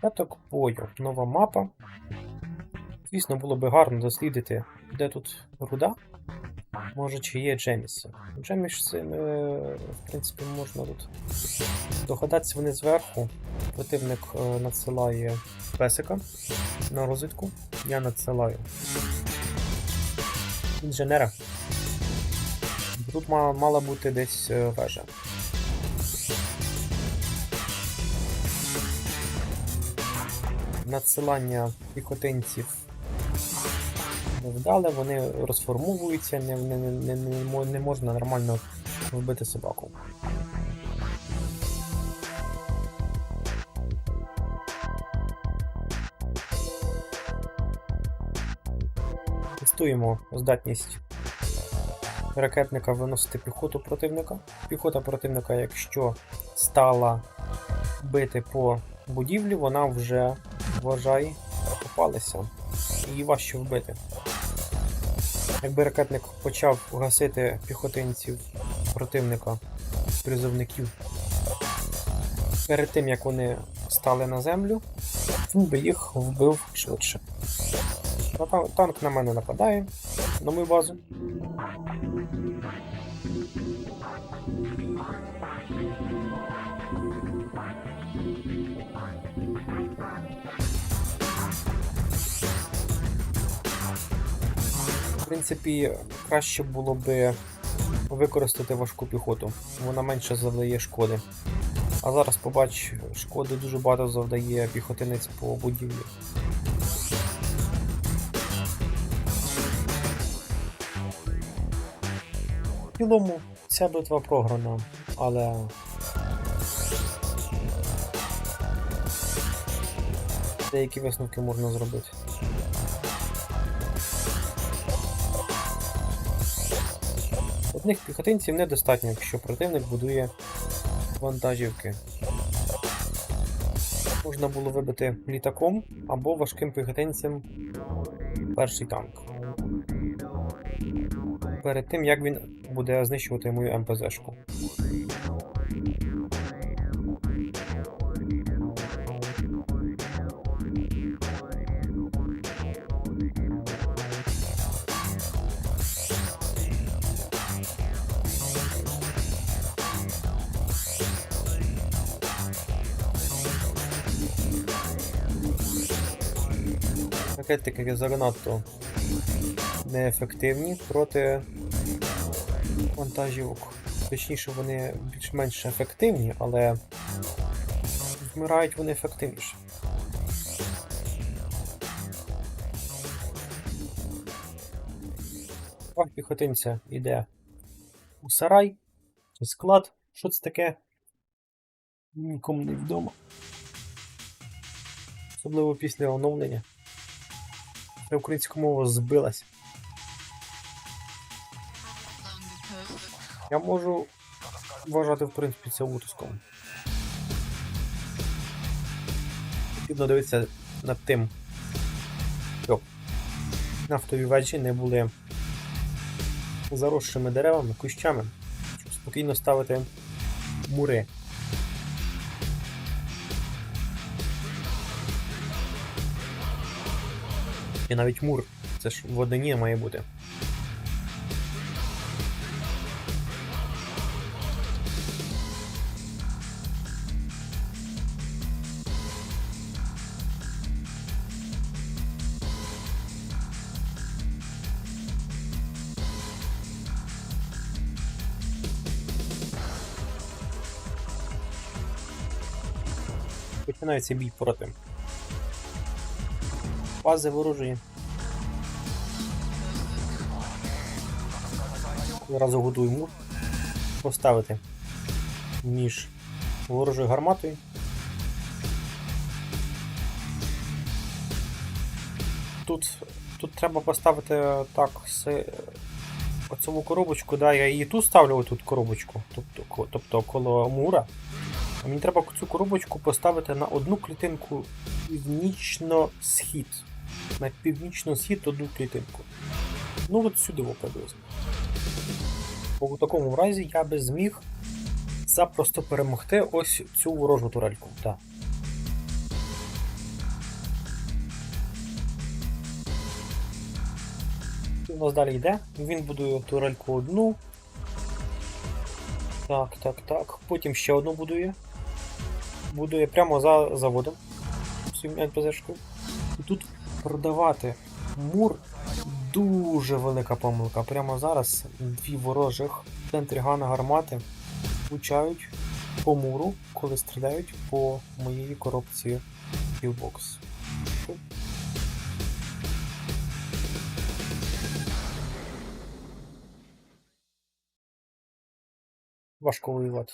Початок бою. Нова мапа. Звісно, було би гарно дослідити, де тут руда. Може, чи є Джеміси. Джеміси, е, в принципі, можна тут догадатися вони зверху. Противник е, надсилає песика на розвідку. Я надсилаю інженера. Тут ма- мала бути десь е, вежа. Надсилання піхотинців невдале, вони розформовуються, не, не, не, не, не, можна нормально вбити собаку. Тестуємо здатність ракетника виносити піхоту противника. Піхота противника, якщо стала бити по будівлі, вона вже вважай попалася. Її важче вбити. Якби ракетник почав гасити піхотинців противника, призовників перед тим як вони стали на землю, він би їх вбив швидше. Танк на мене нападає, на мою базу. В принципі, краще було би використати важку піхоту. Вона менше завдає шкоди. А зараз побач, шкоди дуже багато завдає піхотинець по будівлі. В цілому ця битва програна, але. Деякі висновки можна зробити. Одних піхотинців недостатньо, якщо противник будує вантажівки. Можна було вибити літаком або важким піхотинцем перший танк. Перед тим як він буде знищувати мою МПЗшку. Ракетники занадто неефективні проти вантажівок. Точніше, вони більш-менш ефективні, але вмирають вони ефективніше. Два піхотинця йде у сарай, у склад. Що це таке? Нікому не відомо. Особливо після оновлення. Вся українська мова збилась. Я можу вважати, в принципі, це утиском. Потрібно дивитися над тим, щоб нафтові вежі не були заросшими деревами, кущами, щоб спокійно ставити мури. І навіть мур, це ж в однині має бути. Починається бій проти. Бази ворожої. Одразу готую мур. Поставити між ворожою гарматою. Тут, тут треба поставити так оцю коробочку, да, я її тут ставлю тут коробочку, тобто, тобто коло мура. Мені треба цю коробочку поставити на одну клітинку північно-схід на північну схід одну клітинку. Ну от сюди приблизно. У такому разі я би зміг запросто перемогти ось цю ворожу турельку. Да. У нас далі йде, він будує турельку одну. Так, так, так. Потім ще одну будує. Будує прямо за заводом. Всім НПЗшкою. І тут продавати мур дуже велика помилка. Прямо зараз дві ворожих в центрі гана гармати влучають по муру, коли стріляють по моїй коробці Pillbox. Важко воювати.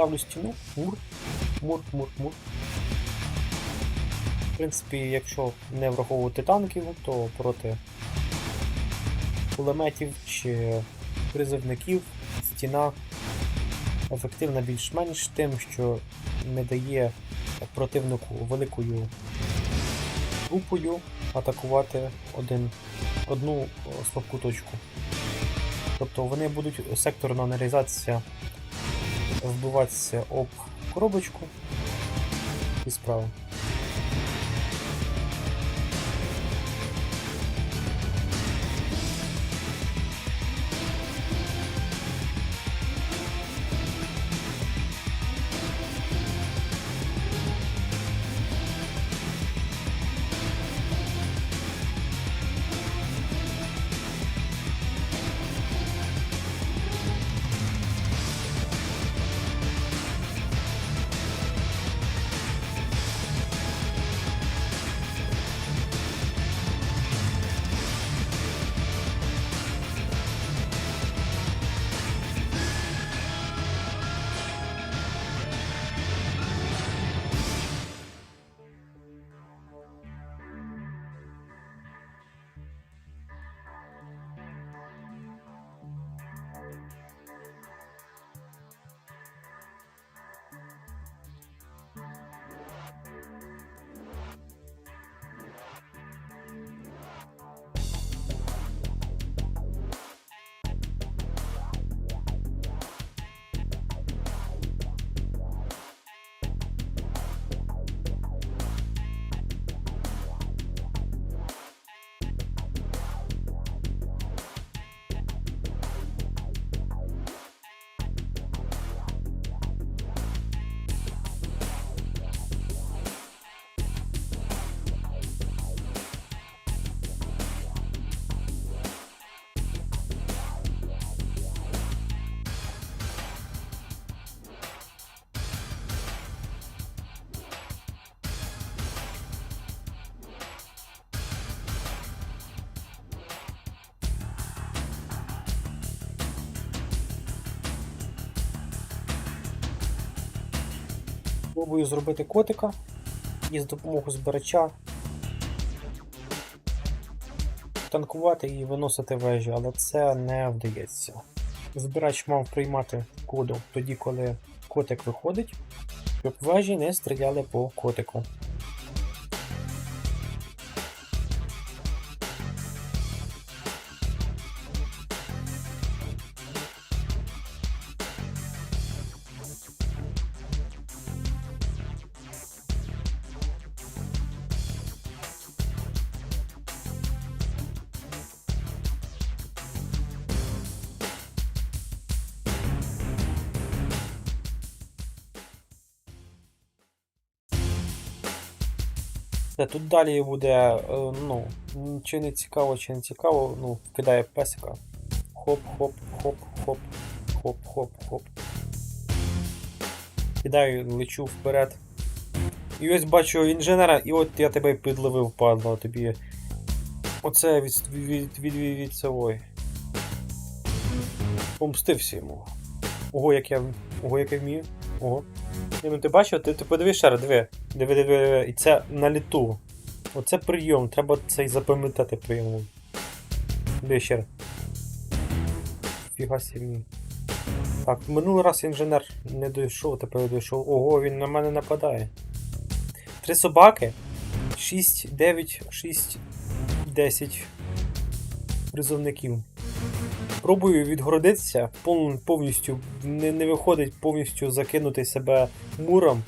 Ставлю стіну, мур, мур, мур, мур. В принципі, якщо не враховувати танків, то проти кулеметів чи призивників стіна ефективна більш-менш тим, що не дає противнику великою групою атакувати один, одну слабку точку. Тобто вони будуть секторно нарізатися вбиватися об коробочку і справа. Пробую зробити котика і з допомогою збирача танкувати і виносити вежі, але це не вдається. Збирач мав приймати коду тоді, коли котик виходить, щоб вежі не стріляли по котику. Тут далі буде, е, ну, чи не цікаво, чи не цікаво, ну, кидає песика. Хоп, хоп, хоп, хоп, хоп, хоп, хоп. Кидаю, лечу вперед. І ось бачу інженера, і от я тебе підловив, падла, тобі. Оце від, від, від, від, від цього. Помстився йому. Ого, як я. Ого, як я вмію. Ого. Ну ти бачив, ти, ти подивись диви. Диви, диви. І це на літу. Оце прийом, треба цей запам'ятати прийом. Диви ще. Фіга собі. Так, минулий раз інженер не дійшов, тепер дійшов. Ого, він на мене нападає. Три собаки. 6, 9, 6, 10 призовників. Пробую відгородитися, повністю не, не виходить повністю закинути себе муром.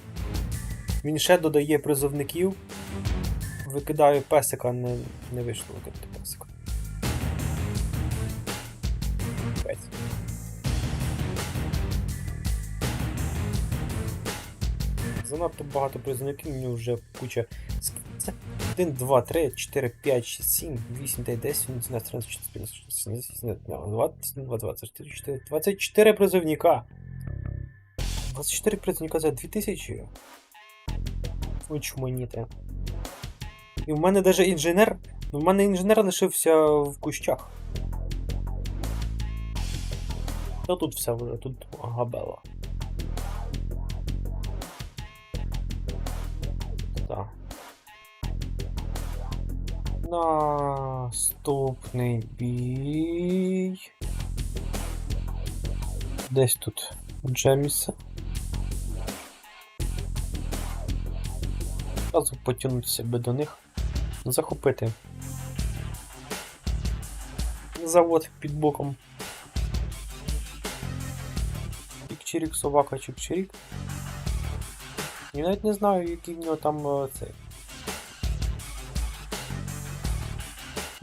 Він ще додає призовників. Викидаю песика, не, не вийшло викидати песика. Занадто багато призовників, мені вже куча. Ск- Це 1, 2, 3, 4, 5, 6, 7, 8, 9, 10, 11, 13, 14, 15, 16, 17, 20, 22, 24, 24, 24 призовника. 24 призовника за 2000. Ой, чмоніте. І в мене навіть інженер. Ну, в мене інженер лишився в кущах. Та тут все вже, тут габела. Наступний бій. Десь тут Джеміса. Зразу потягнути себе до них. Захопити. Завод під боком. Чик-чирік, собака, чик-чирік. Я навіть не знаю, який в нього там е, цей.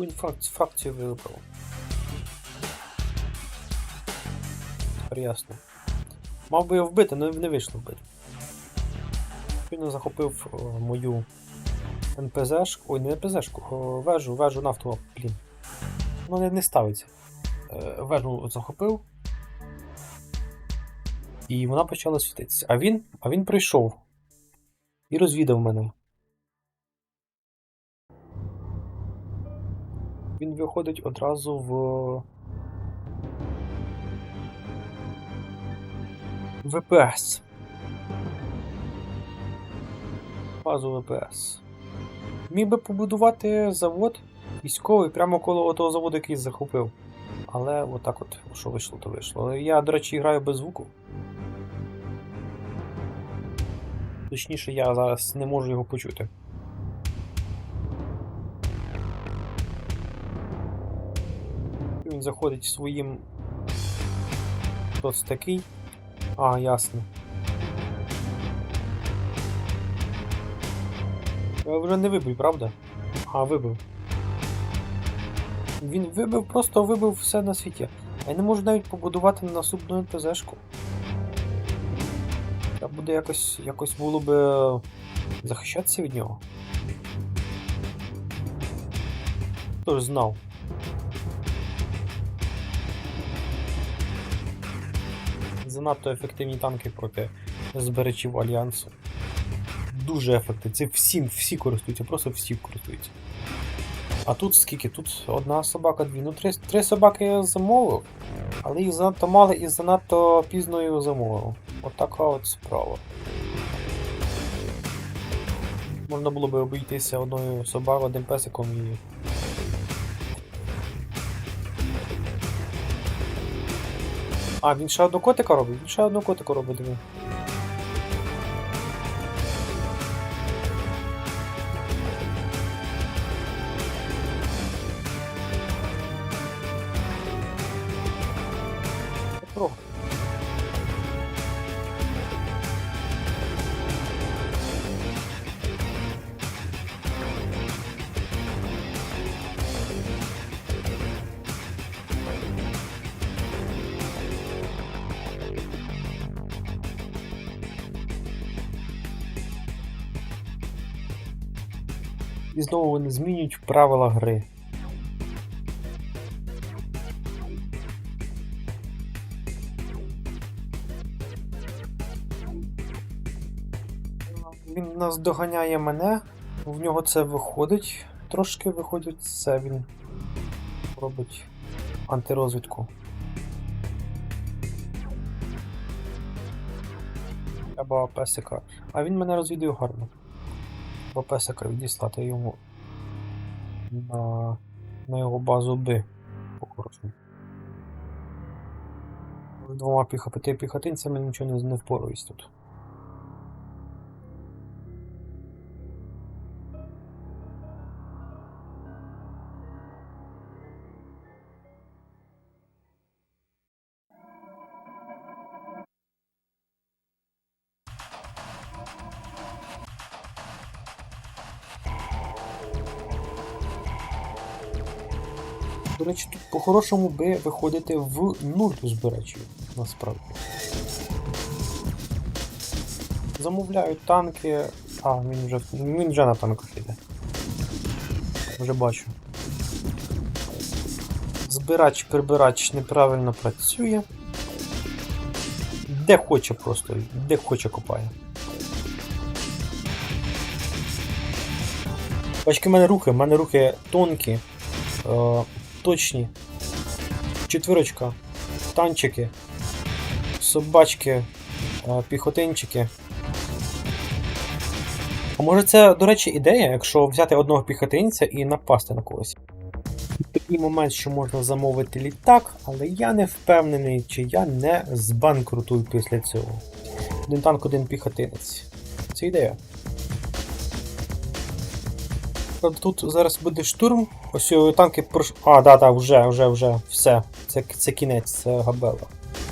Фракцію, фракцію вибрав. Тепер ясно. Мав би його вбити, але не вийшло вбити. Він захопив е, мою НПЗшку. Ой, не НПЗшку, о, вежу, вежу нафтову, блін. Воно не, не ставиться. Е, Вежу захопив. І вона почала світитися. А він, а він прийшов і розвідав мене. Він виходить одразу в. ВПС. Базу ВПС. Міг би побудувати завод військовий прямо коло того заводу, який захопив. Але отак от, що вийшло, то вийшло. Я, до речі, граю без звуку. Точніше, я зараз не можу його почути. Він заходить своїм. Хто це такий? А, ясно. Я вже не вибив, правда? А, вибив. Він вибив, просто вибив все на світі. Я не можу навіть побудувати наступну НПЗшку. Треба буде якось, якось було би захищатися від нього. Хто ж знав? Занадто ефективні танки проти зберечів Альянсу. Дуже ефективні. Це всім, всі користуються, просто всі користуються. А тут скільки? Тут одна собака, дві. Ну, три, три собаки я замовив, але їх занадто мало і занадто пізно його замовив. Отака от справа. Можна було би обійтися одною собакою, одним песиком і. А, він ще одного котика робить? Він ще одного котика робить. І знову вони змінюють правила гри. Він нас доганяє мене, в нього це виходить. Трошки виходить це він робить антирозвідку. Треба песика. А він мене розвідує гарно. Треба песика відіслати йому на, на його базу Б. По-хорошому. З двома піхоти піхотинцями нічого не впораюсь тут. По-хорошому би виходити в нуль збирачів, насправді. Замовляють танки. А, він вже, він вже на танках іде. Вже бачу. Збирач-прибирач неправильно працює. Де хоче просто, де хоче копає. Бачки, в мене рухи, в мене рухи тонкі, е, точні. Четвірочка, танчики, собачки, е, піхотинчики. А може це, до речі, ідея, якщо взяти одного піхотинця і напасти на когось. Такий момент, що можна замовити літак, але я не впевнений, чи я не збанкрутую після цього. Один танк, один піхотинець. Це ідея. Тут зараз буде штурм. Ось танки прош... А, да, да, вже, вже, вже, все. Це, це кінець, це габела.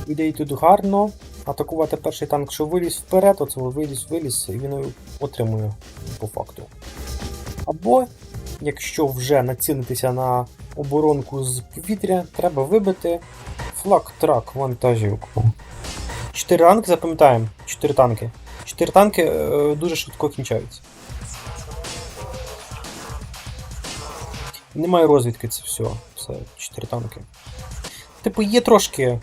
Ідеї тут гарно. Атакувати перший танк, що виліз вперед, оце виліз, виліз, і він отримує по факту. Або, якщо вже націлитися на оборонку з повітря, треба вибити флаг-трак вантажівку. Чотири танки, запам'ятаємо. Чотири танки. Чотири танки е, дуже швидко кінчаються. Немає розвідки це все. Це 4 танки. Типу, є трошки.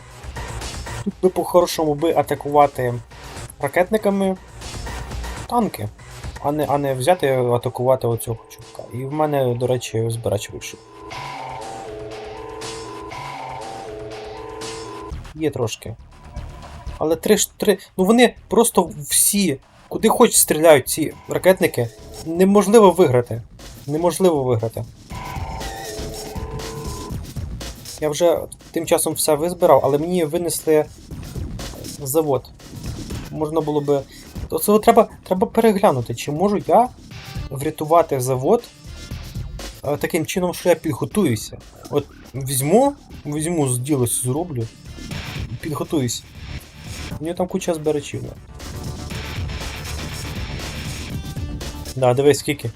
Тут би по-хорошому би атакувати ракетниками танки, а не, а не взяти і атакувати оцього чувака. І в мене, до речі, збирач вийшов. Є трошки. Але три, три. Ну вони просто всі, куди хоч стріляють ці ракетники, неможливо виграти. Неможливо виграти. Я вже тим часом все визбирав, але мені винесли завод. Можна було би. От треба, треба переглянути, чи можу я врятувати завод е, таким чином, що я підготуюся. От візьму, візьму з ділось зроблю, підготуюся. У нього там куча збирачів. Да. Да, дивись скільки.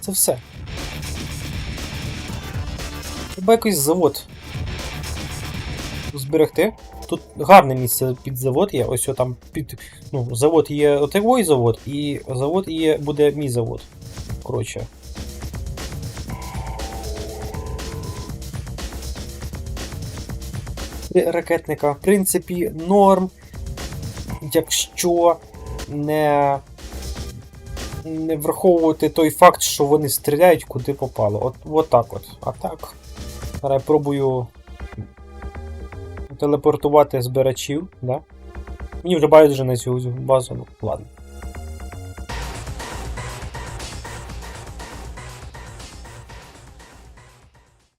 Це все. Треба якийсь завод зберегти. Тут гарне місце під завод є. Ось там під. Ну, завод є отевой завод, і завод є буде мій завод. Коротше. Ракетника, в принципі, норм. Якщо не. Не враховувати той факт, що вони стріляють куди попало. От, от так от. А так. Зараз я пробую телепортувати збирачів, да? Мені вже байдуже на цю базу, ну ладно.